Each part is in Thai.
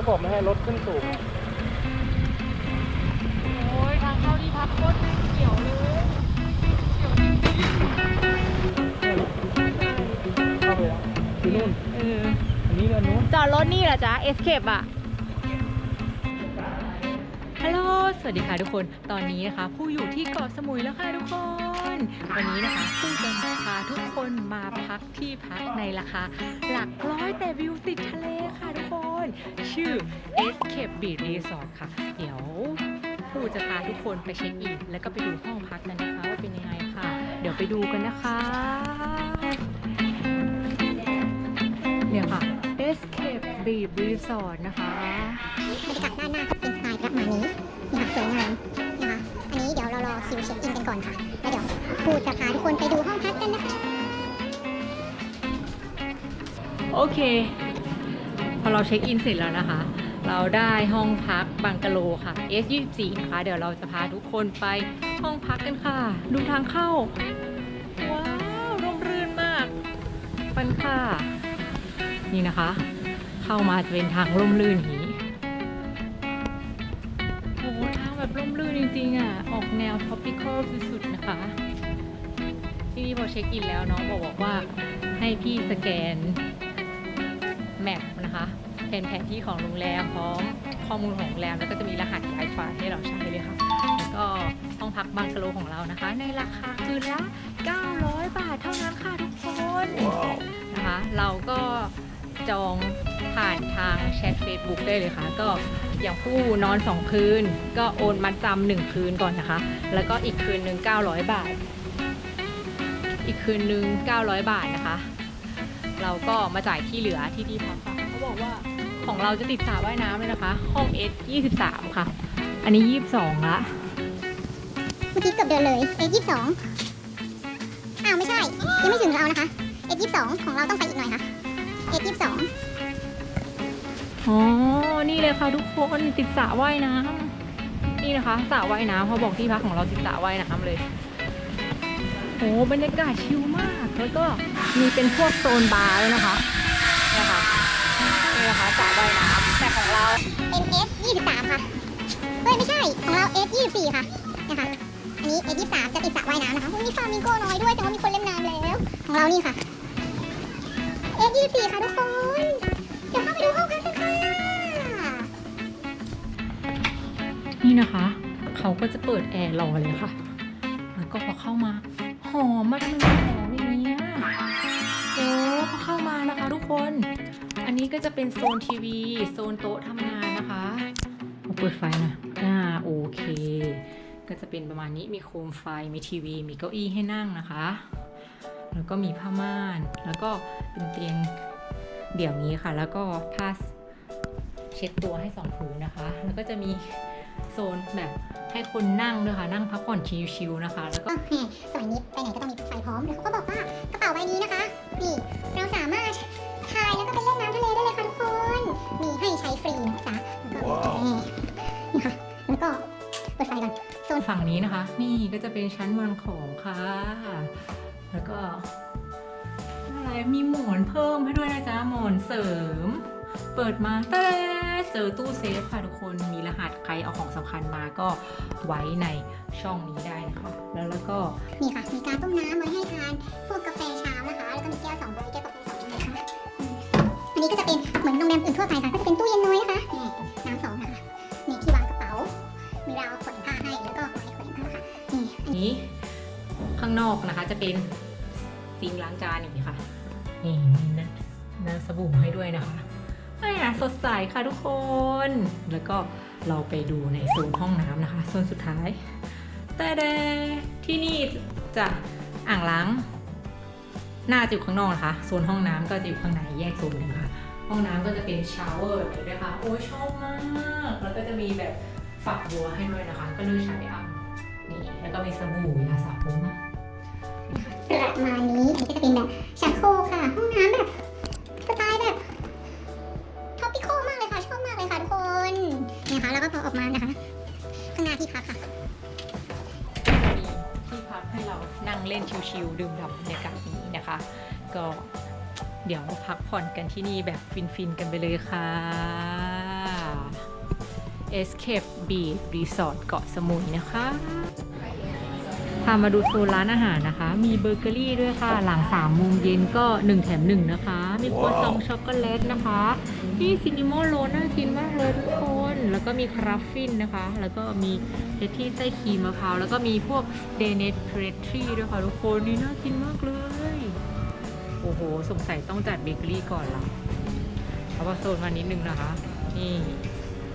เขาบอกไม่ให้รถขึ้นสูง โอ้ยทางเข้าที่พักโคตรไม่เกี่ยวเลยเข้าไปแล้วที่นู่น เอออันนี้เดินนู้น จอดรถนี่เหรอจ๊ะ Escape อะฮัลโหล สวัสดีค่ะทุกคน ตอนนี้นะคะ ผู้อยู่ที่เกาะสมุยแล้วค่ะทุกคน วันนี้นะคะผู้จะพาทุกคนมาพักที่พักในราคา หลักร้อยแต่วิวติดทะเลค่ะทุกคน ชื่อ Escape Beach Resort ค่ะ เดี๋ยวผู้จะพาทุกคนไปเช็คอินแล้วก็ไปดูห้องพักกันนะคะว่าเป็นยังไงค่ะ เดี๋ยวไปดูกันนะคะ เนี่ยค่ะ Escape Beach Resort นะคะบรรยากาศด้านหน้าก็เป็นสไตล์ประมาณนี้นี่ค่ะสวยงาม รอคิวเช็คอินกันก่อนค่ะ แล้วเดี๋ยวครูจะพาทุกคนไปดูห้องพักกันนะคะ โอเค พอเราเช็คอินเสร็จแล้วนะคะ เราได้ห้องพักบังกะโลค่ะ S24 นะคะเดี๋ยวเราจะพาทุกคนไปห้องพักกันค่ะ ดูทางเข้า ว้าวร่มรื่นมากปันค่ะ นี่นะคะ เข้ามาจะเป็นทางร่มรื่นนี้โอ้โหทางแบบร่มรื่นจริงๆอะ แนว tropical สุดๆนะคะ ที่นี่พอเช็คอินแล้วน้องบอกบอกว่าให้พี่สแกนแมปนะคะเป็นแผนที่ของโรงแรมพร้อมข้อมูลของโรงแรมแล้วก็จะมีรหัส Wi-Fi ให้เราใช้เลยค่ะ แล้วก็ห้องพักบังกะโลของเรานะคะ ในราคาคืนละ 900 บาทเท่านั้นค่ะทุกคนนะคะ เราก็จองผ่านทางแชท Facebook ได้เลยค่ะ ก็ อย่างผู้นอน 2 คืน ก็โอนมัดจำหนึ่งคืนก่อนนะคะ แล้วก็อีกคืนหนึ่ง900 บาท อีกคืนหนึ่ง900 บาทนะคะ เราก็มาจ่ายที่เหลือที่ที่พักค่ะเขาบอกว่าของเราจะติดสระว่ายน้ำเลยนะคะ ห้อง S 23 ค่ะ อันนี้ 22ละเมื่อกี้เกือบเดินเลย A22 อ้าวไม่ใช่ ยังไม่ถึงเรานะคะ A22 ของเราต้องไปอีกหน่อยค่ะ A22 อ๋อ นี่เลยค่ะทุกคนติดสระว่ายน้ำนี่นะคะสระว่ายน้ำเขาบอกที่พักของเราติดสระว่ายน้ำเลยโอ้บรรยากาศชิลมาก แล้วก็มีเป็นพวกโซนบาร์ด้วยนะคะนี่ค่ะนี่นะคะสระว่ายน้ำแต่ของเรา NS 23ค่ะ เฮ้ย ไม่ใช่ ของเรา S 24ค่ะนะคะอันนี้ S 23จะติดสระว่ายน้ำนะคะมีฟาร์มิงโก้น้อยด้วย แต่ว่ามีคนเล่นน้ำแล้ว ของเรานี่ค่ะ S 24ค่ะทุกคน นี่นะคะ เขาก็จะเปิดแอร์รอเลยค่ะ แล้วก็พอเข้ามาหอมมากเลยหอมอย่างเงี้ยโอ้พอเข้ามานะคะทุกคน อันนี้ก็จะเป็นโซนทีวี โซนโต๊ะทำงานนะคะเอาเปิดไฟน่อยอ่าโอเค ก็จะเป็นประมาณนี้มีโคมไฟ มีทีวี มีเก้าอี้ให้นั่งนะคะ แล้วก็มีผ้าม่าน แล้วก็เป็นเตียงเดี่ยวนี้ค่ะ แล้วก็ผ้าเช็ดตัวให้สองผืนนะคะ แล้วก็จะมี นแบบให้คนนั่งด้วยค่ะ นั่งพักผ่อนชิลๆนะคะ แล้วก็ก็แหมสมัยนี้ไปไหนก็ต้องมีไฟพร้อมแล้วเขาก็บอกว่ากระเป๋าใบนี้นะคะ นี่เราสามารถพายแล้วก็ไปเล่นน้ำทะเลได้เลยค่ะทุกคน มีให้ใช้ฟรีนะจ๊ะแล้วก็นี่ค่ะ แล้วก็เปิดไฟก่อนโซนฝั่งนี้นะคะ นี่ก็จะเป็นชั้นวางของค่ะ แล้วก็อะไรมีหมอนเพิ่มให้ด้วยนะจ๊ะหมอนเสริม เปิดมาเต้เจอตู้เซฟค่ะทุกคนมีรหัสใครเอาของสำคัญมาก็ไว้ในช่องนี้ได้นะคะ แล้วแล้วก็นี่ค่ะมีการต้มน้ำไว้ให้ทานพวกกาแฟเช้านะคะ แล้วก็มีแก้วสองใบแก้วกาแฟสองใบนะคะอันนี้ก็จะเป็นเหมือนโรงแรมอื่นทั่วไปค่ะก็จะเป็นตู้เย็นน้อยนะคะนี่น้ำสองนะคะนี่ที่วางกระเป๋า มีราวขนผ้าให้แล้วก็ไม้แขวนผ้าค่ะนี่นี้ข้างนอกนะคะจะเป็นซิงล้างจานอย่างนี้ค่ะนี่มีน้ำน้ำสบู่ให้ด้วยนะคะ แหมสดใสค่ะทุกคน แล้วก็เราไปดูในโซนห้องน้ำนะคะโซนสุดท้าย แต่เดที่นี่จะอ่างล้างหน้าจะอยู่ข้างนอกนะคะโซนห้องน้ำก็จะอยู่ข้างในแยกโซนหนึงค่ะห้องน้ำก็จะเป็นชาวเวอร์แบบนี้ด้วยค่ะโอ้ยชอบมาก แล้วก็จะมีแบบฝักบัวให้ด้วยนะคะ ก็เลือกใช้เอานี่แล้วก็มีสบู่ยาสระผมประมาณนี้ก็จะเป็นแบบชักโครค่ะ ห้องน้ำแบบ งเล่นชิวๆดื่มด่ำบรรยากาศนี้นะคะ ก็เดี๋ยวมาพักผ่อนกันที่นี่แบบฟินๆกันไปเลยค่ะ Escape Beach Resort เกาะสมุยนะคะ พามาดูโซนร้านอาหารนะคะ มีเบเกอรี่ด้วยค่ะ หลัง3โมงเย็นก็ 1 แถม 1 นะคะ มีครัวซองช็อกโกแลตนะคะนี่ซินิมอลโรลน่ากินมากเลยทุกคน แล้วก็มีคราฟฟินนะคะ แล้วก็มีเพชที่ไส้ครีมมะพร้าว แล้วก็มีพวกเดน t เพรทรีด้วยค่ะทุกคน นี่น่ากินมากเลย โอ้โห สงสัยต้องจัดเบเกอรี่ก่อนละเอาว่าโซนมานิดนึงนะคะ นี่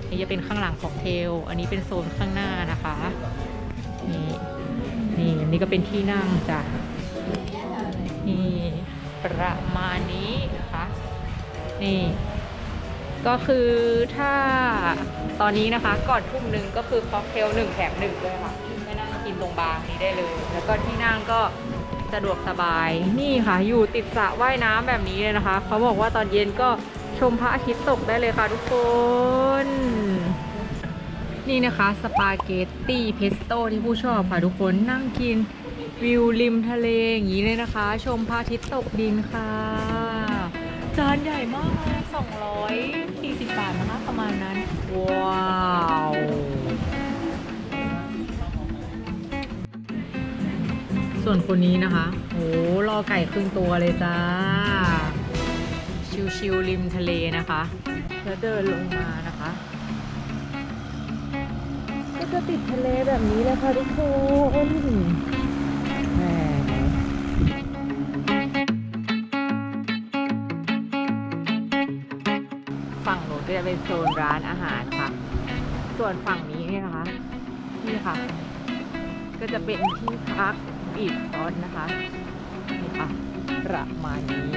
นี่จะเป็นข้างหลังของเทล อันนี้เป็นโซนข้างหน้านะคะ นี่ นี่อันนี้ก็เป็นที่นั่งจ้ะนี่ประมาณนี้นะคะนี่ ก็คือถ้าตอนนี้นะคะก่อนทุ่มหนึ่งก็คือค็อกเทลหนึ่งแถมหนึ่งเลยค่ะไปนั่งกินตรงบาร์นี้ได้เลย แล้วก็ที่นั่งก็สะดวกสบายนี่ค่ะ อยู่ติดสระว่ายน้ำแบบนี้เลยนะคะ เขาบอกว่าตอนเย็นก็ชมพระอาทิตย์ตกได้เลยค่ะทุกคน นี่นะคะสปาเกตตี้เพสโต้ที่ผู้ชอบค่ะทุกคนนั่งกินวิวริมทะเลอย่างนี้เลยนะคะ ชมพระอาทิตย์ตกดินค่ะ จานใหญ่มากเลย240 บาทนะคะ ประมาณนั้น ว้าวส่วนคนนี้นะคะโหรอไก่ครึ่งตัวเลยจ้า ชิวๆริมทะเลนะคะ แล้วเดินลงมา ติดทะเลแบบนี้เลยค่ะทุกคนแหมฝั่งโน้นก็จะเป็นโซนร้านอาหารค่ะ ส่วนฝั่งนี้เนี่ยนะคะ นี่ค่ะ ก็จะเป็นที่พักบีดฟอนนะคะนี่ค่ะประมาณนี้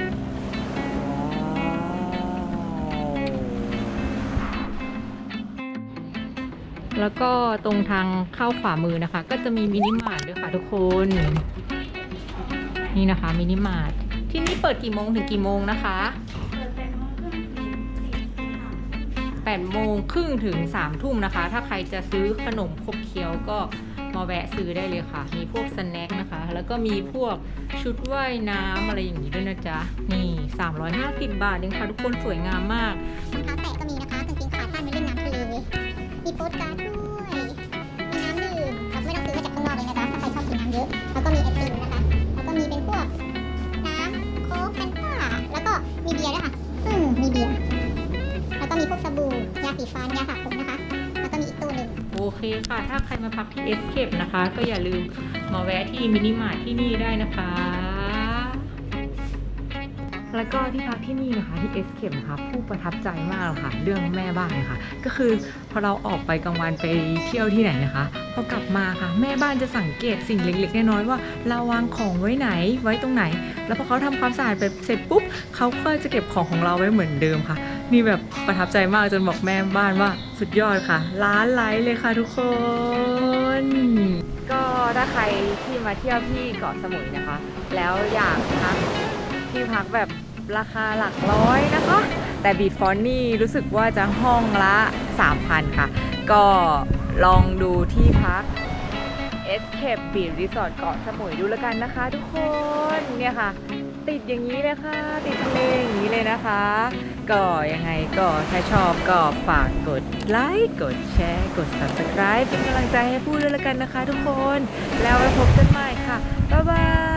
แล้วก็ตรงทางเข้าขวามือนะคะ ก็จะมีมินิมาร์ทด้วยค่ะทุกคน นี่นะคะมินิมาร์ทที่นี่เปิดกี่โมงถึงกี่โมงนะคะ8โมงครึ่งถึง3ทุ่มนะคะ ถ้าใครจะซื้อขนมครบเคี้ยวก็มาแวะซื้อได้เลยค่ะ มีพวกสแน็คนะคะ แล้วก็มีพวกชุดว่ายน้ำอะไรอย่างนี้ด้วยนะจ๊ะ นี่ 350 บาทเองค่ะทุกคนสวยงามมาก มีโปสการ์ดด้วย มีน้ำดื่มเราไม่ต้องซื้อมาจากข้างนอกเลยนะจ๊ะถ้าใครชอบกินน้ำเยอะ แล้วก็มีไอติมนะคะ แล้วก็มีเป็นพวกน้ำโค้กแฟนต้าแล้วก็มีเบียร์ด้วยค่ะ อืมมีเบียร์ แล้วก็มีพวกสบู่ ยาสีฟัน ยาสระผมนะคะ แล้วก็มีอีกตู้หนึ่ง โอเคค่ะ ถ้าใครมาพักที่ Escape นะคะ ก็อย่าลืมมาแวะที่มินิมาร์ทที่นี่ได้นะคะ แล้วก็ที่พักที่นี่นะคะที่ Escape นะคะผู้ประทับใจมากเลยค่ะ เรื่องแม่บ้านนะคะก็คือพอเราออกไปกลางวันไปเที่ยวที่ไหนนะคะพอกลับมาค่ะ แม่บ้านจะสังเกตสิ่งเล็กๆน้อยๆว่าเราวางของไว้ไหนไว้ตรงไหน แล้วพอเขาทำความสะอาดไปเสร็จปุ๊บเขาก็จะเก็บของของเราไว้เหมือนเดิมค่ะ นี่แบบประทับใจมากจนบอกแม่บ้านว่าสุดยอดค่ะร้านไลท์เลยค่ะทุกคน ก็ถ้าใครที่มาเที่ยวที่เกาะสมุยนะคะ แล้วอยากพัก ที่พักแบบราคาหลักร้อยนะคะ แต่บีทฟอนนี่รู้สึกว่าจะห้องละ 3,000 ค่ะ ก็ลองดูที่พัก Escape Beach Resort เกาะสมุยดูแล้วกันนะคะทุกคนเนี่ยค่ะ ติดอย่างนี้เลยค่ะ ติดทะเลอย่างนี้เลยนะคะ ก็ยังไงก็ถ้าชอบก็ฝากกดไลค์กดแชร์ กด subscribe เป็นกำลังใจให้พูดด้วยแล้วกันนะคะทุกคน แล้วไว้พบกันใหม่ค่ะ บ๊ายบาย